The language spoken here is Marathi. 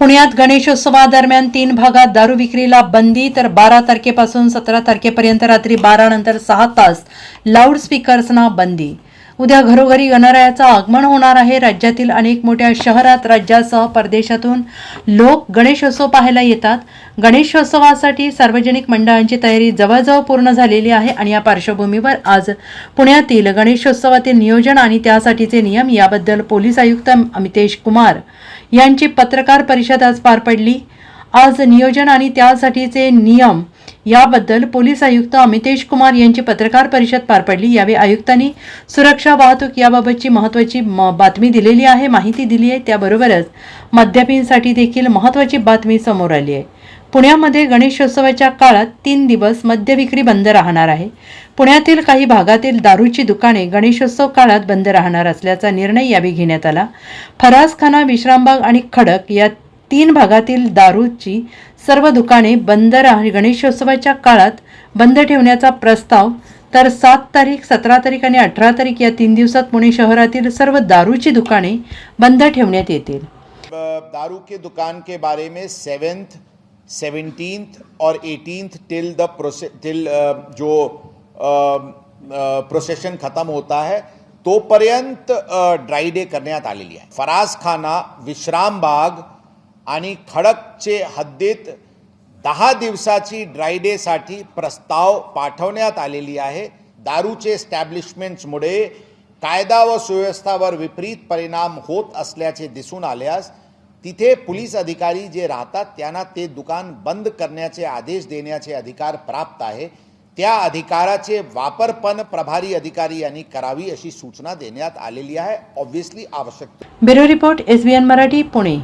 पुण्यात गणेशोत्सवादरम्यान तीन भागात दारू विक्रीला बंदी तर बारा तारखेपासून सतरा तारखेपर्यंत रात्री बारा नंतर सहा तास लाऊडस्पीकर्सना बंदी. उद्या घरोघरी गणरायाचं आगमन होणार आहे. राज्यातील अनेक मोठ्या शहरात राज्यासह परदेशातून लोक गणेशोत्सव पाहायला येतात. गणेशोत्सवासाठी सार्वजनिक मंडळांची तयारी जवळजवळ पूर्ण झालेली आहे आणि या पार्श्वभूमीवर आज पुण्यातील गणेशोत्सवातील नियोजन आणि त्यासाठीचे नियम याबद्दल पोलीस आयुक्त अमितेश कुमार यांची पत्रकार परिषद आज पार पडली. आज नियोजन आणि त्यासाठीचे नियम याबद्दल पोलीस आयुक्त अमितेश कुमार यांची पत्रकार परिषद पार पडली. यावेळी आयुक्तांनी सुरक्षा वाहतूक याबाबतची महत्त्वाची म- बातमी दिलेली आहे माहिती दिली आहे. त्याबरोबरच मद्यपींसाठी देखील महत्त्वाची बातमी समोर आली आहे. पुण्यामध्ये गणेशोत्सवाच्या काळात तीन दिवस मद्यविक्री बंद राहणार आहे. पुण्यातील काही भागातील दारूची दुकाने गणेशोत्सव काळात बंद राहणार असल्याचा निर्णय यावेळी घेण्यात आला. फरासखाना विश्रामबाग आणि खडक या तीन भागातील दारूची सर्व दुकाने बंद आणि गणेशोत्सवाच्या काळात बंद ठेवण्याचा प्रस्ताव तर सात तारीख सतरा तारीख आणि अठरा तारीख या तीन दिवसात पुणे शहरातील सर्व दारूची दुकाने बंद ठेवण्यात येतील. दारू के दुकान के बारे में सेवेंथ सेवनटीन्थ और eighteenth till the pro till जो प्रोसेशन खत्म होता है तोपर्यंत ड्राय डे करण्यात आलेली आहे. फरासखाना विश्रामबाग आणि खडकचे हद्दीत दहा दिवसाची ड्राय डेसाठी प्रस्ताव पाठवण्यात आलेली आहे. दारूचे स्टॅब्लिशमेंट्समुळे कायदा व सुव्यवस्थावर विपरीत परिणाम होत असल्याचे दिसून आल्यास तिथे पोलीस अधिकारी जे राहतात त्यांना ते दुकान बंद करण्याचे आदेश देण्याचे अधिकार प्राप्त आहे. त्या अधिकाराचे वापर पण प्रभारी अधिकारी यांनी करावी अशी सूचना देण्यात आलेली आहे. ऑब्व्हियसली आवश्यक. Bureau report S Marathi Pune.